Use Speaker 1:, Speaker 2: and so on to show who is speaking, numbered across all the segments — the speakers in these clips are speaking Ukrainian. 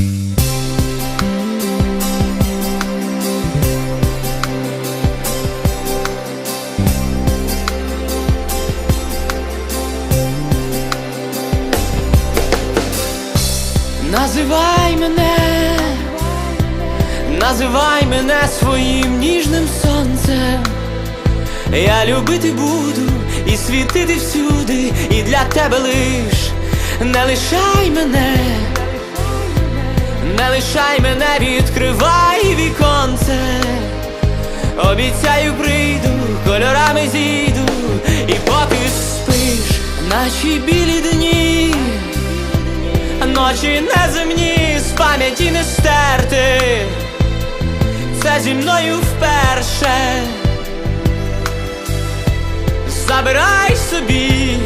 Speaker 1: Називай мене, називай мене своїм ніжним сонцем. Я любити буду і світити всюди, і для тебе лиш не лишай мене, не лишай мене, відкривай віконце. Обіцяю, прийду, кольорами зійду, і поки спиш, наші білі дні. Ночі неземні з пам'яті не стерти, це зі мною вперше. Забирай собі,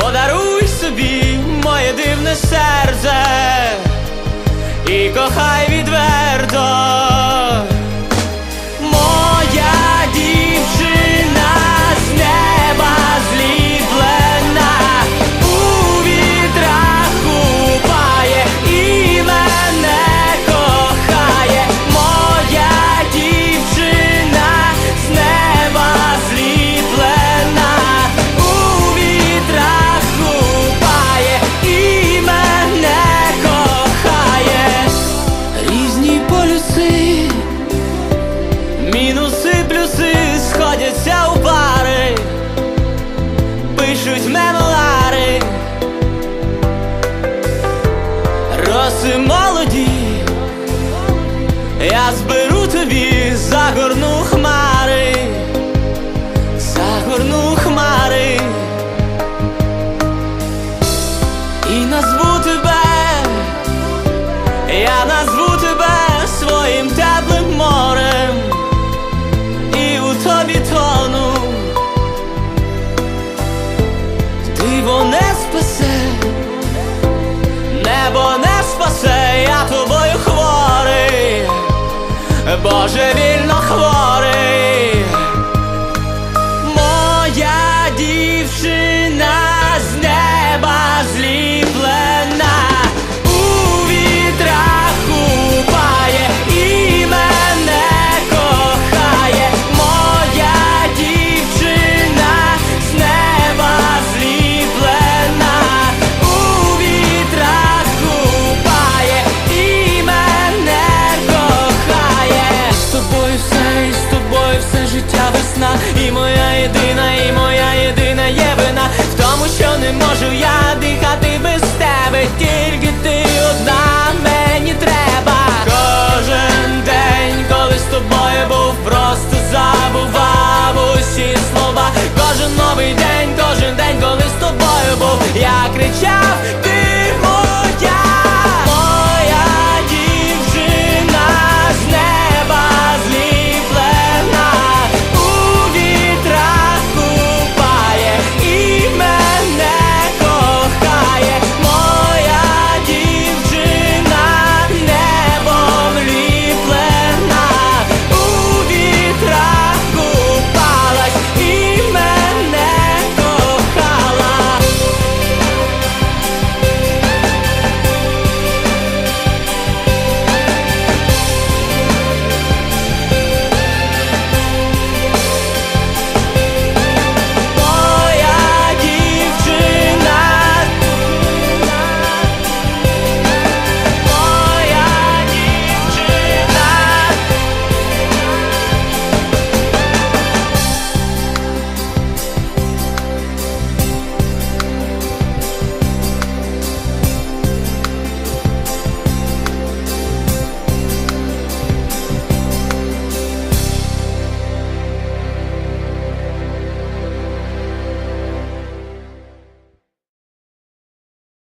Speaker 1: подаруй собі моє дивне серце кохай відверто. Пишуть мемуари, роси молоді, я зберу тобі загорну хмари, загорну хмари. І назву небо не спасе, я тобою хворий, Боже вільно хворий. Моя дівчина